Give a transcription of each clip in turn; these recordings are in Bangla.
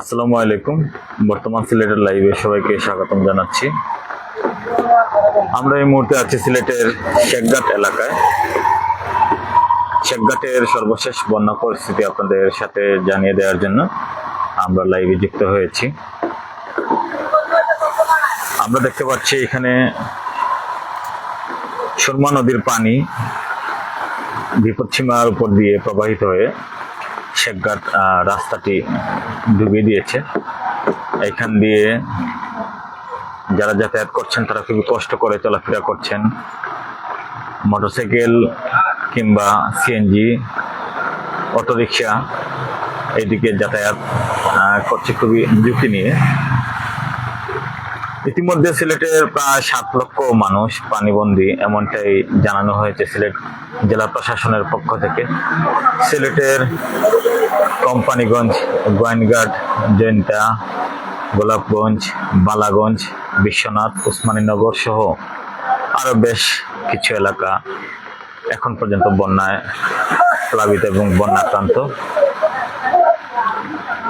আসসালামু আলাইকুম। বর্তমান সিলেটের লাইভে সবাইকে স্বাগতম জানাচ্ছি। আমরা এই মুহূর্তে আছি সিলেটের শেখঘাট এলাকায়। শেখঘাটের সর্বশেষ বন্যা পরিস্থিতি আপনাদের সাথে জানিয়ে দেওয়ার জন্য আমরা লাইভে যুক্ত হয়েছি। আমরা দেখতে পাচ্ছি এখানে সুরমা নদীর পানি বিপদসীমার উপর দিয়ে প্রবাহিত হয়ে শেখঘাট রাস্তাটি ডুবিয়ে দিয়েছে। এখান দিয়ে যারা যাতায়াত করছেন, তারা খুবই কষ্ট করে চলাফেরা করছেন। মোটরসাইকেল কিংবা সিএনজি অটোরিক্সা এইদিকে যাতায়াত করছে খুবই ঝুঁকি নিয়ে। ইতিমধ্যে সিলেটের প্রায় সাত লক্ষ মানুষ পানিবন্দী, এমনটাই জানানো হয়েছে সিলেট জেলা প্রশাসনের পক্ষ থেকে। সিলেটের কোম্পানিগঞ্জ গোয়েনঘাট জৈন্তা গোলাপগঞ্জ, বালাগঞ্জ, বিশ্বনাথ, উসমানীনগর সহ আরও বেশ কিছু এলাকা এখন পর্যন্ত বন্যায় প্লাবিত এবং বন্যাক্রান্ত।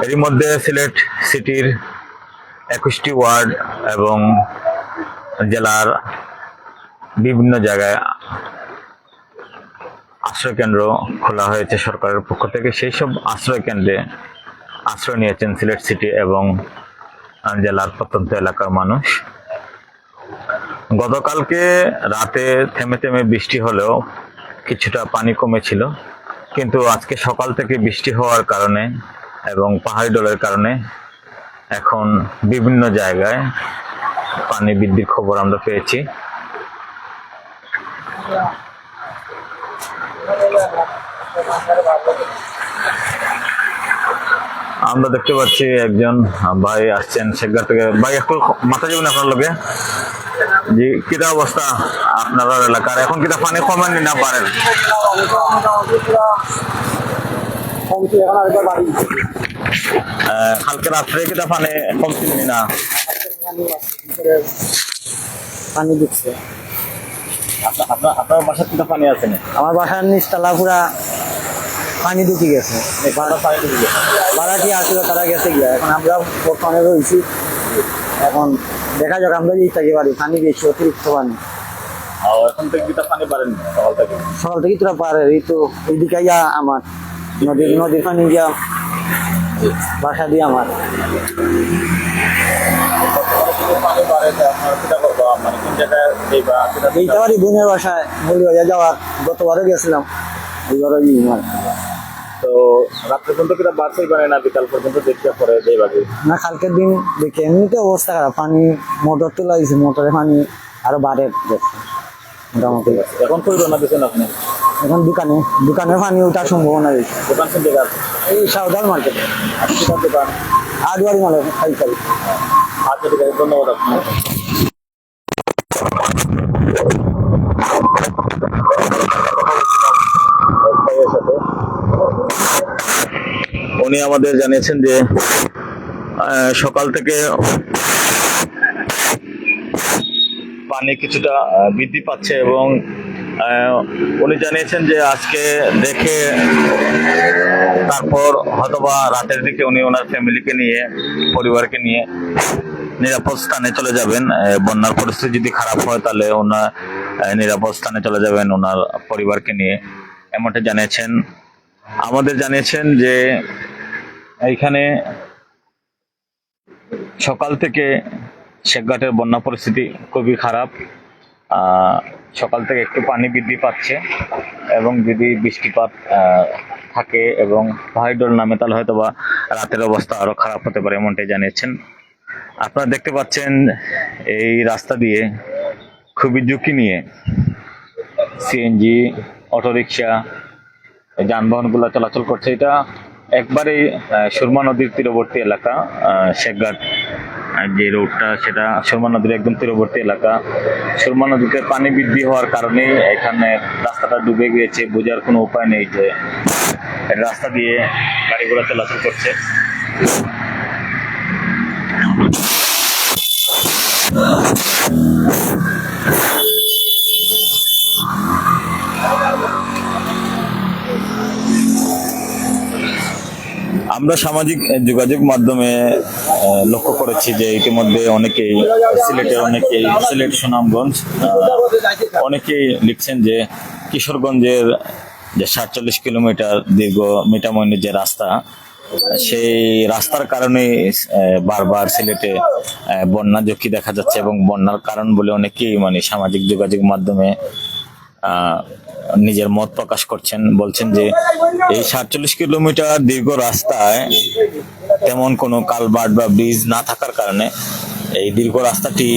এরই মধ্যে সিলেট সিটির একুশটি ওয়ার্ড এবং জেলার বিভিন্ন জায়গায় আশ্রয় কেন্দ্র খোলা হয়েছে সরকারের পক্ষ থেকে। সেই সব আশ্রয় কেন্দ্রে আশ্রয় নিয়েছেন সিলেট সিটি এবং জেলার প্রত্যন্ত এলাকার মানুষ। গতকালকে রাতে থেমে থেমে বৃষ্টি হলেও কিছুটা পানি কমেছিল, কিন্তু আজকে সকাল থেকে বৃষ্টি হওয়ার কারণে এবং পাহাড়ি ডলের কারণে এখন বিভিন্ন জায়গায় পানি বৃদ্ধির খবর আমরা পেয়েছি। আমরা দেখতে পাচ্ছি একজন ভাই আসছেন শেখগাঁ থেকে। ভাই একটু মাথা যাবেন আপনার লোকে? জি কিটা অবস্থা আপনার এলাকার? এখন কিটা পানি কমেননি না পারেন? কালকে রাত্রে কিটা পানি কমছিল না পানি দিচ্ছে। আপনার বাসার কিটা পানি আছে না আমার বাসার নিচতলা পুরা পানি ঢুকে গেছে। ভাড়াটি আসলে তারা গেছে গিয়া। এখন আমরা বর্তমানে রয়েছি। এখন দেখা যাক আমরা থাকি পারি পানি বেশি অতিরিক্ত পানি। এখন থেকে পানি পারেন সকাল থেকে? সকাল থেকে তোরা পারে এই তো এইদিকে আমার। নদীর নদীর পানি গিয়া বাসা দিয়ে আমার। বাড়ি বোনের বাসায় যাওয়ার। গতবারও গেছিলাম এইবারও আমার তো রাত্রে পর্যন্ত না বিকাল পর্যন্ত দেখতে পরে না কালকের দিন দেখি এমনিতে অবস্থা খারাপ। পানি মোটর তোলা হয়েছে মোটরে পানি আরও বাড়ে। যাচ্ছে মোটামুটি এখন কই রওনা দিয়েছেন আপনি? এখন দোকানে দোকানে পানি ওঠার সম্ভাবনা রয়েছে দোকান কোন জায়গা এই সাউদার মার্কেট দোকান আদুয়ারি মালে পাইকারি। আচ্ছা ঠিক আছে ধন্যবাদ উনি আমাদের জানিয়েছেন যে আহ, সকাল থেকে পানি কিছুটা আহ, বৃদ্ধি পাচ্ছে এবং উনি জানিয়েছেন যে আজকে দেখে তারপর হয়তোবা রাতের দিকে উনি ওনার ফ্যামিলিকে নিয়ে, পরিবারকে নিয়ে নিরাপদ স্থানে চলে যাবেন। বন্যার পরিস্থিতি যদি খারাপ হয় তাহলে ওনার নিরাপদ স্থানে চলে যাবেন ওনার পরিবারকে নিয়ে। এমনটা জানিয়েছেন। আমাদের জানিয়েছেন যে এইখানে সকাল থেকে শেখঘাটের বন্যা পরিস্থিতি খুবই খারাপ। সকাল থেকে একটু পানি বৃদ্ধি পাচ্ছে এবং যদি বৃষ্টিপাত থাকে এবং পাহাড়ি ডল নামে, তাহলে হয়তো বা রাতের অবস্থা আরও খারাপ হতে পারে এমনটাই জানিয়েছেন। আপনারা দেখতে পাচ্ছেন এই রাস্তা দিয়ে খুবই ঝুঁকি নিয়ে সিএনজি অটোরিকশা, যানবাহনগুলো চলাচল করছে। এটা একবারেই সুরমা নদীর তীরবর্তী এলাকা শেখঘাট। যে রোডটা, সেটা সুরমা নদীর একদম তীরবর্তী এলাকা। সুরমা নদীতে পানি বৃদ্ধি হওয়ার কারণে এখানে রাস্তাটা ডুবে গিয়েছে, বোঝার কোনো উপায় নেই যে রাস্তা দিয়ে গাড়িগুলো চলাচল করছে। আমরা সামাজিক যোগাযোগ মাধ্যমে লক্ষ্য করেছি যে ইতিমধ্যে অনেকেই সিলেটের অনেকেই সিলেট সুনামগঞ্জ অনেকেই লিখছেন যে কিশোরগঞ্জের যে সাতচল্লিশ কিলোমিটার দীর্ঘ মিটামইনের যে রাস্তা, সেই রাস্তার কারণে বারবার সিলেটে বন্যা ঝুঁকি দেখা যাচ্ছে এবং বন্যার কারণ বলে অনেকেই মানে সামাজিক যোগাযোগ মাধ্যমে নিজের মত প্রকাশ করছেন, বলছেন যে এই সাতচল্লিশ কিলোমিটার দীর্ঘ রাস্তায় তেমন কোনো কালভার্ট বা ব্রিজ না থাকার কারণে এই দীর্ঘ রাস্তাটি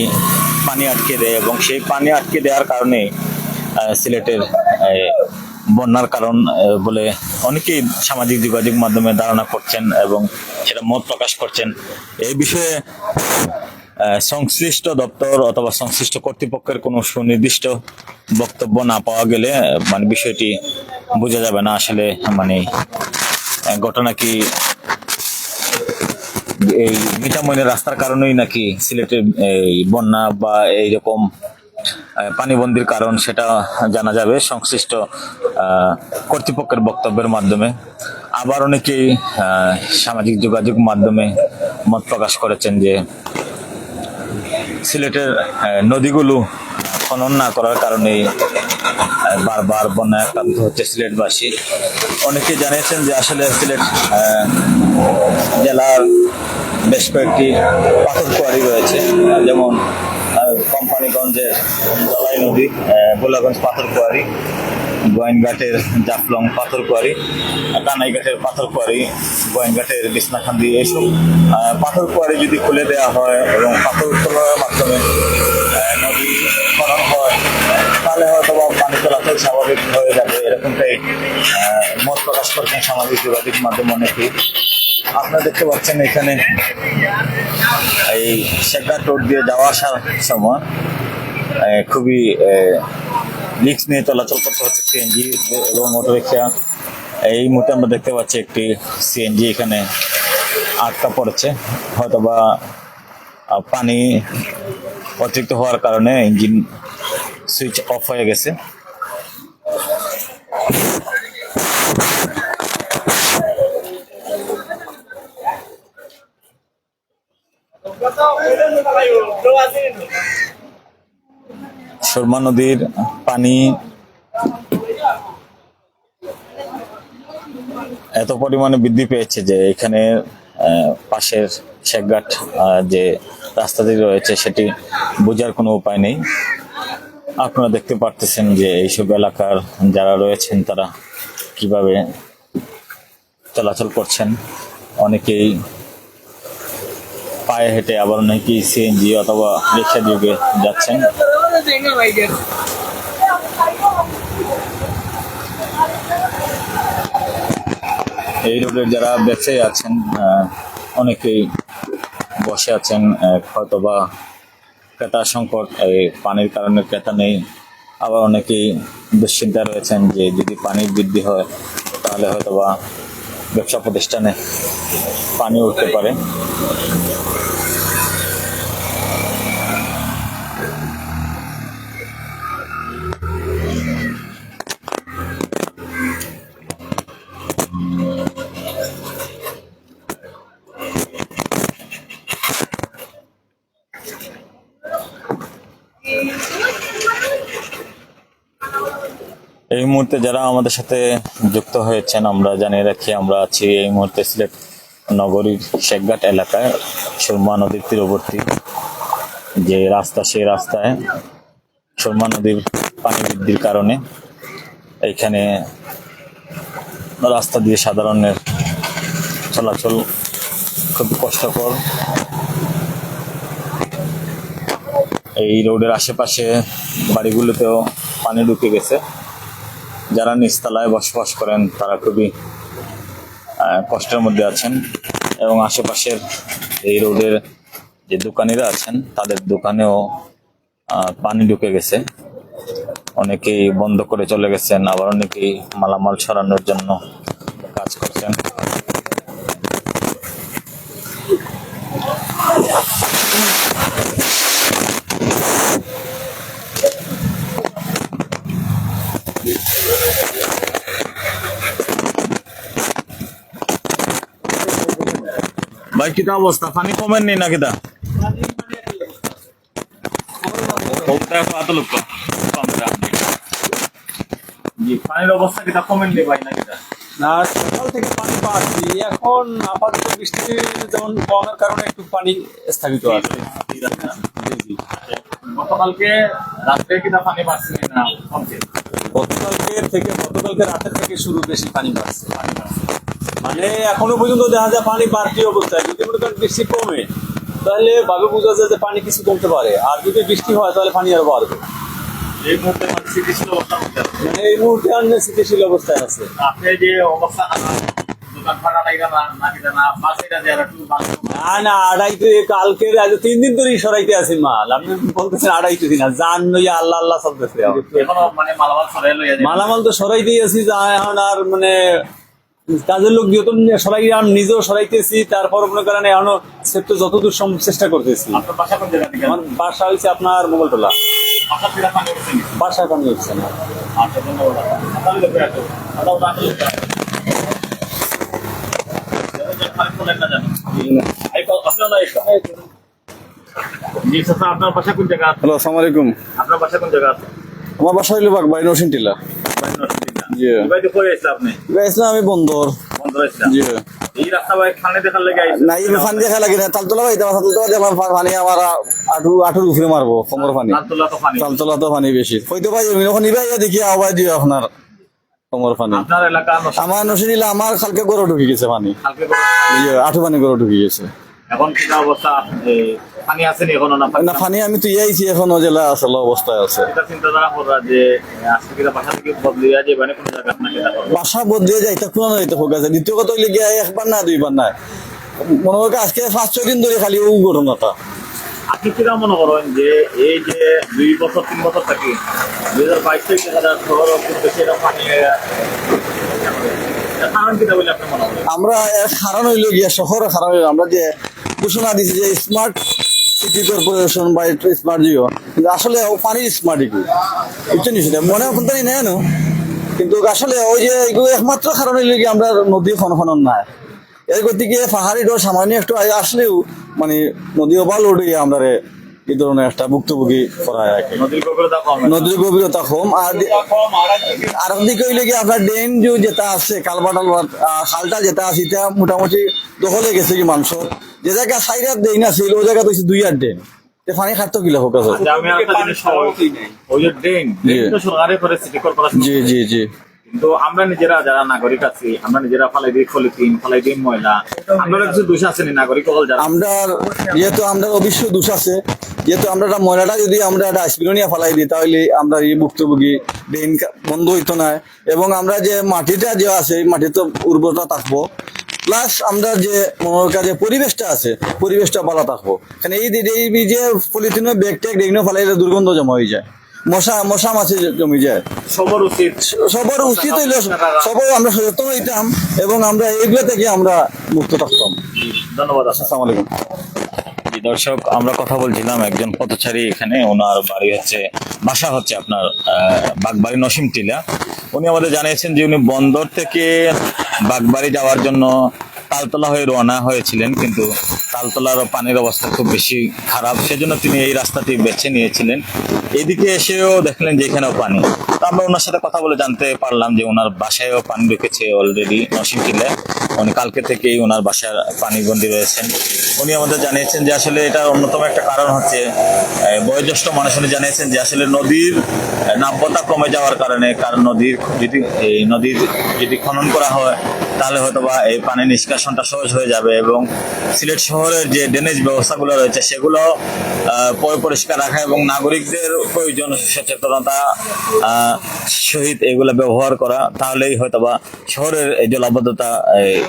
পানি আটকে দেয় এবং সেই পানি আটকে দেওয়ার কারণে সিলেটের বন্যার কারণ বলে অনেকেই সামাজিক যোগাযোগ মাধ্যমে ধারণা করছেন এবং সেটা মত প্রকাশ করছেন। এই বিষয়ে সংশ্লিষ্ট দপ্তর অথবা সংশ্লিষ্ট কর্তৃপক্ষের কোনো সুনির্দিষ্ট বক্তব্য না পাওয়া গেলে মানে বিষয়টি বোঝা যাবে না আসলে মানে ঘটনা কি এই মিঠামইনের রাস্তার কারণেই নাকি সিলেটের এই বন্যা বা এইরকম পানিবন্দির কারণ সেটা জানা যাবে সংশ্লিষ্ট কর্তৃপক্ষের বক্তব্যের মাধ্যমে। আবার অনেকেই সামাজিক যোগাযোগ মাধ্যমে মত প্রকাশ করেছেন যে সিলেটের নদীগুলো খনন না করার কারণেই আহ, বারবার বন্যায় আক্রান্ত হচ্ছে সিলেটবাসী। অনেকে জানিয়েছেন যে আসলে সিলেট জেলার বেশ কয়েকটি পাথর কোয়ারি রয়েছে। যেমন কোম্পানিগঞ্জের দলাই নদী গোলাগঞ্জ পাথর কোয়ারি, গোয়েনঘাটের জাফলং পাথর কোয়ারি কানাইঘাটের পাথর কোয়ারি, গোয়েনঘাটের বিছনাখান্দি এইসব পাথর কোয়ারি যদি খুলে দেওয়া হয় এবং পাথর তোলার মাধ্যমে নদী খনন হয়, তাহলে হয়তো বা পানি চলাচল স্বাভাবিক হয়ে যাবে। এরকমটাই মত প্রকাশ করছেন সামাজিক যোগাযোগ মাধ্যম অনেকেই। আপনারা দেখতে পাচ্ছেন এখানে এই শেখা টোট দিয়ে যাওয়া আসার সময় খুবই রিক্স নিয়ে চলাচল করতে হচ্ছে সিএনজি এবং অটোরিক্সা এই মুহূর্তে আমরা দেখতে পাচ্ছি একটি সিএনজি এখানে আটকা পড়েছে। হয়তোবা পানি অতিরিক্ত হওয়ার কারণে ইঞ্জিন সুইচ অফ হয়ে গেছে। সুরমা নদীর পানি এত পরিমাণে বৃদ্ধি পেয়েছে যে এখানে পাশের শেখঘাট যে রাস্তাটি রয়েছে সেটি বোঝার কোনো উপায় নেই। আপনারা দেখতে পারতেছেন যে এইসব এলাকার যারা রয়েছেন তারা কীভাবে চলাচল করছেন। অনেকেই পায়ে হেঁটে আবার অনেকেই সিএনজি অথবা রিক্সা যুগে যাচ্ছেন। এই রোডের যারা ব্যবসায়ী আছেন অনেকেই বসে আছেন আহ, হয়তোবা ক্রেতা সংকট এই পানির কারণে ক্রেতা নেই। আবার অনেকেই দুশ্চিন্তা রয়েছেন যে যদি পানির বৃদ্ধি হয় তাহলে হয়তোবা ব্যবসা প্রতিষ্ঠানে পানি উঠতে পারে। এই মুহূর্তে যারা আমাদের সাথে যুক্ত হয়েছেন, আমরা জানিয়ে রাখি, আমরা আছি এই মুহূর্তে সিলেট নগরীর শেখঘাট এলাকায়, সুরমা নদীর তীরবর্তী যে রাস্তা, সেই রাস্তায় সুরমা নদীর পানি বৃদ্ধির কারণে এইখানে রাস্তা দিয়ে সাধারণের চলাচল খুব কষ্টকর। এই রোডের আশেপাশে বাড়িগুলোতেও পানি ঢুকে গেছে। যারা নিচতলায় বসবাস করেন, তারা খুবই কষ্টের মধ্যে আছেন এবং আশেপাশের এই রোডের যে দোকানিরা আছেন, তাদের দোকানেও পানি ঢুকে গেছে। অনেকেই বন্ধ করে চলে গেছেন, আবার অনেকেই মালামাল সরানোর জন্য কাজ করছেন ভাই কিতা অবস্থা? পানি কমেননি না কিতা কমটা এখন এত লোক কম দাম জি পানির অবস্থা কিতা কমেননি ভাই না কিতা না সকাল থেকে পানি পাচ্ছি। এখন আপাতত বৃষ্টি যেমন কমের কারণে একটু পানি স্থগিত আছে। না? গতকালকে রাত্রে কিতা পানি পাচ্ছেন না? কমছে। গতকালকে থেকে গতকালকে রাতের থেকে শুরু বেশি পানি বাড়ছে। মানে এখনও পর্যন্ত দেখা যায় পানি বাড়তি অবস্থায়। যদি মনে করেন বৃষ্টি কমে তাহলে ভাবে বোঝা যায় যে পানি কিছু কমতে পারে। আর যদি বৃষ্টি হয় তাহলে পানি আরও বাড়বে। এই মুহূর্তে মানে স্থিতিশীল অবস্থা মানে এই মুহূর্তে আর স্থিতিশীল অবস্থায় আছে। আপনি যে অবস্থা না না আড়াইতে কালকে তিন দিন ধরেই সরাইতে আছি মাল। আপনি বলতেছেন আড়াইতে দিন জান নইয়া আল্লাহ আল্লাহ চলতেছে মালামাল তো সরাইতেই আছি যা এখন আর মানে কাজের লোক যেহেতু সরাই আর নিজেও সরাইতেছি তারপর মনে করেন এখনও সেটা যতদূর সম্ভব চেষ্টা করতেছি। আমার বাসা হয়েছে আপনার মোগলটোলা বাসা উঠছে নি? বাসায় না ধন্যবাদ সকালে দেখে রাখো আদাও রাখো জি চাচা আপনার বাসা কোন জায়গা হ্যালো আসসালামু আলাইকুম আপনার বাসা কোন জায়গা আমার বাসা হইল নরসিং টিলা আমি বন্দর। বন্ধ রয়েছিলাম জি। এই রাস্তা ভাই খানে দেখার লেগে না এই পানি দেখা লাগে না তালতলা ভাই তালতলা দিয়ে আমার পানি আমার আঠু আঠুর উপরে মারবো কোমর পানি। লালতলা তো পানি। তালতলা তো পানি বেশি। হয়তো ভাই দেখি দিও আপনার। কোমর পানি। আপনার এলাকা আমার নরসিং আমার কালকে গরু ঢুকে গেছে পানি। কালকে করে জি আঠু পানি গরু ঢুকে গেছে। এখন কি অবস্থা? এই, পানি আসেনি এখনও না না পানি আমি তো ইয়াইছি এখনও জেলা আসলে অবস্থায় আছে। এটা চিন্তাধারা করা যে আজকে কিনা বাসা থেকে বদলে যায় মানে কোনো জায়গা আপনাকে এটা করব বাসা বদলে যাইতে কোনো যাইতে হোক আছে দ্বিতীয় কথা হইলে গিয়া একবার না দুইবার না। মনে হয় আজকে পাঁচ ছয় দিন ধরে খালি ও ঘটনাটা আপনি কিরা মনে করেন যে এই যে দুই বছর, তিন বছর থাকি, দুই হাজার বাইশ থেকে শহর খুব বেশি এটা পানি আমরা কারণ হইল গিয়া শহর কারণ হইল, আমরা যে ঘোষণা দিছি যে স্মার্ট সিটি কর্পোরেশন বা স্মার্ট জিও কিন্তু আসলে ও পানির স্মার্ট এগুলো বুঝছেন মনে করতে নেই না কিন্তু আসলে ওই যে এগুলো একমাত্র কারণ গিয়ে আমরা নদী খনন নাই। এর গতিকে পাহাড়ি ডোর সামান্য একটু আসলেও মানে নদী লোড হয়ে আমরা এই ধরনের একটা ভুক্তভোগী করা হয় আর কি। নদীর গভীরতা কম আর আর দিকে হইলে কি আপনার ডেন যে যেটা আছে কালবা টালবা আহ, খালটা যেটা আছে এটা মোটামুটি দখলে গেছে কি মানুষ যে জায়গা সাইড আর ড্রেন আছিল ওই জায়গা তো দুই আর ডেন পানি খাটতো কিলো হোক কর্পোরেশন জি জি জি। কিন্তু আমরা নিজেরা যারা নাগরিক আছি, আমরা নিজেরা ফালাই দিই পলিথিন, ফালাই দিই ময়লা। আমরা কিছু দোষ আছে নি নাগরিক? সকল যারা। আমরা যেহেতু আমরা অবশ্য দোষ আছে, যেহেতু আমরা ময়লাটা যদি আমরা একটা ডাস্টবিনে নিয়ে ফেলাই দিই, তাহলে আমরা এই ভুক্তভোগী ড্রেন বন্ধ হইতো না। এবং আমরা যে মাটিটা যে আছে মাটি তো উর্বরতা থাকব। প্লাস আমরা যে যে পরিবেশটা আছে, পরিবেশটা ভালো থাকব। কারণ এই যে- পলিথিনের ব্যাগ ট্যাগ ডেগনো ফেলাইলে দুর্গন্ধ জমা হয়ে যায়। মশা মশা মাছি জমি যায়। সবার উচিত। সবার উচিত হইল সবাই আমরা সচেতন হইতাম এবং আমরা এইগুলো থেকে আমরা মুক্ত থাকতাম। ধন্যবাদ। আসসালামু আলাইকুম। দর্শক আমরা কথা বলছিলাম একজন পথচারী এখানে ওনার বাড়ি হচ্ছে বাসা হচ্ছে আপনার আহ, বাগবাড়ি নসিম টিলা উনি আমাদের জানিয়েছেন যে উনি বন্দর থেকে বাগবাড়ি যাওয়ার জন্য তালতলা হয়ে রওনা হয়েছিলেন কিন্তু তালতলার পানির অবস্থা খুব বেশি খারাপ। সেজন্য তিনি এই রাস্তাটি বেছে নিয়েছিলেন। এদিকে এসেও দেখলেন যে এখানেও পানি। তো আমরা ওনার সাথে কথা বলে জানতে পারলাম যে ওনার বাসায়ও পানি ঢুকেছে অলরেডি নসিম টিলায় উনি কালকে থেকেই ওনার বাসার পানিবন্দী রয়েছেন। উনি আমাদের জানিয়েছেন যে আসলে এটার অন্যতম একটা কারণ হচ্ছে বয়োজ্যেষ্ঠ মানুষ উনি জানিয়েছেন যে আসলে নদীর নাব্যতা কমে যাওয়ার কারণে, কারণ নদীর যদি, এই নদীর যদি খনন করা হয় তাহলে হয়তো বা এই পানি নিষ্কাশনটা সহজ হয়ে যাবে এবং সিলেট শহরের যে ড্রেনেজ ব্যবস্থাগুলো রয়েছে সেগুলো পরিষ্কার রাখা এবং নাগরিকদের প্রয়োজন সচেতনতা সহিত এগুলো ব্যবহার করা, তাহলেই হয়তো বা শহরের এই জলাবদ্ধতা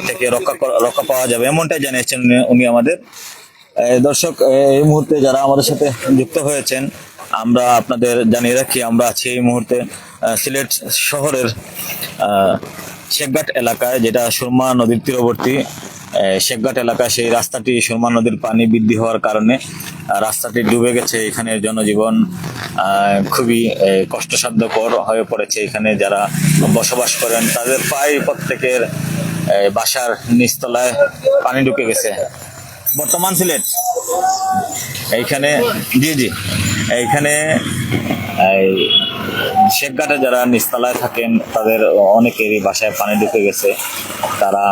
থেকে রক্ষা রক্ষা পাওয়া যাবে। এমনটাই জানিয়েছেন উনি- আমাদের। দর্শক এই মুহূর্তে যারা আমাদের সাথে যুক্ত হয়েছেন, আমরা আপনাদের জানিয়ে রাখি, আমরা আছি এই মুহূর্তে সিলেট শহরের শেখঘাট এলাকায়, যেটা সুরমা নদীর তীরবর্তী শেখঘাট এলাকায় সেই রাস্তাটি সুরমা নদীর পানি বৃদ্ধি হওয়ার কারণে রাস্তাটি ডুবে গেছে। এখানে জনজীবন খুবই কষ্টসাধ্যকর হয়ে পড়েছে। এখানে যারা বসবাস করেন, তাদের প্রায় প্রত্যেকের বাসার নিচতলায় পানি ঢুকে গেছে। বর্তমান সিলেট। এইখানে, জি জি। এইখানে, এই শেখঘাটে যারা নিচতলায় থাকেন, তাদের অনেকেরই বাসায় পানি ঢুকে গেছে। তারা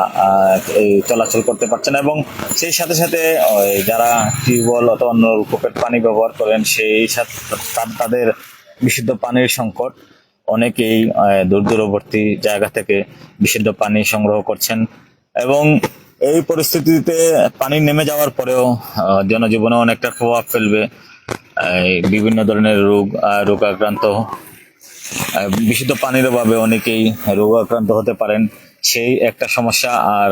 এই চলাচল করতে পারছে না এবং সেই সাথে সাথে যারা টিউবওয়েল অথবা অন্য কূপের পানি ব্যবহার করেন, সেই সাথে তাদের বিশুদ্ধ পানির সংকট। অনেকেই দূর দূরবর্তী জায়গা থেকে বিশুদ্ধ পানি সংগ্রহ করছেন এবং এই পরিস্থিতিতে পানি নেমে যাওয়ার পরেও জনজীবনে অনেকটা প্রভাব ফেলবে। বিভিন্ন ধরনের রোগ রোগাক্রান্ত বিশুদ্ধ পানির অভাবে অনেকেই রোগাক্রান্ত হতে পারেন। সেই একটা সমস্যা। আর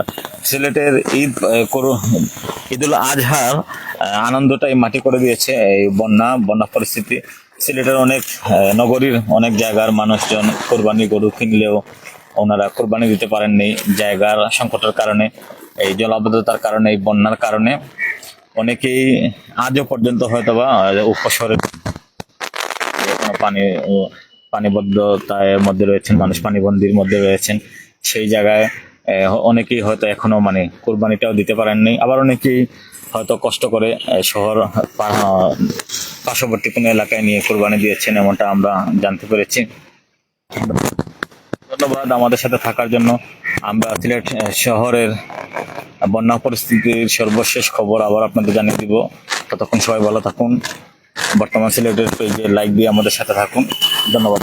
সিলেটের ঈদ ঈদুল আজহার আনন্দটাই মাটি করে দিয়েছে এই বন্যা বন্যা পরিস্থিতি। সিলেটের অনেক নগরীর অনেক জায়গার মানুষজন কোরবানি গরু কিনলেও ওনারা কোরবানি দিতে পারেননি। জায়গার সংকটের কারণে, এই জলাবদ্ধতার কারণে, এই বন্যার কারণে। অনেকেই আজও পর্যন্ত হয়তো বা উপশহরে এখনও পানি পানিবদ্ধতার মধ্যে রয়েছেন, মানুষ পানিবন্দির মধ্যে রয়েছেন। সেই জায়গায় অনেকেই হয়তো এখনও মানে কোরবানিটাও দিতে পারেননি। আবার অনেকেই হয়তো কষ্ট করে শহর পার্শ্ববর্তী কোনো এলাকায় নিয়ে কোরবানি দিয়েছেন এমনটা আমরা জানতে পেরেছি। ধন্যবাদ আমাদের সাথে থাকার জন্য। আমরা সিলেট শহরের বন্যা পরিস্থিতির সর্বশেষ খবর আবার আপনাদের জানিয়ে দিব। ততক্ষণ সবাই ভালো থাকুন। বর্তমান সিলেটের পেজে লাইক দিয়ে আমাদের সাথে থাকুন। ধন্যবাদ।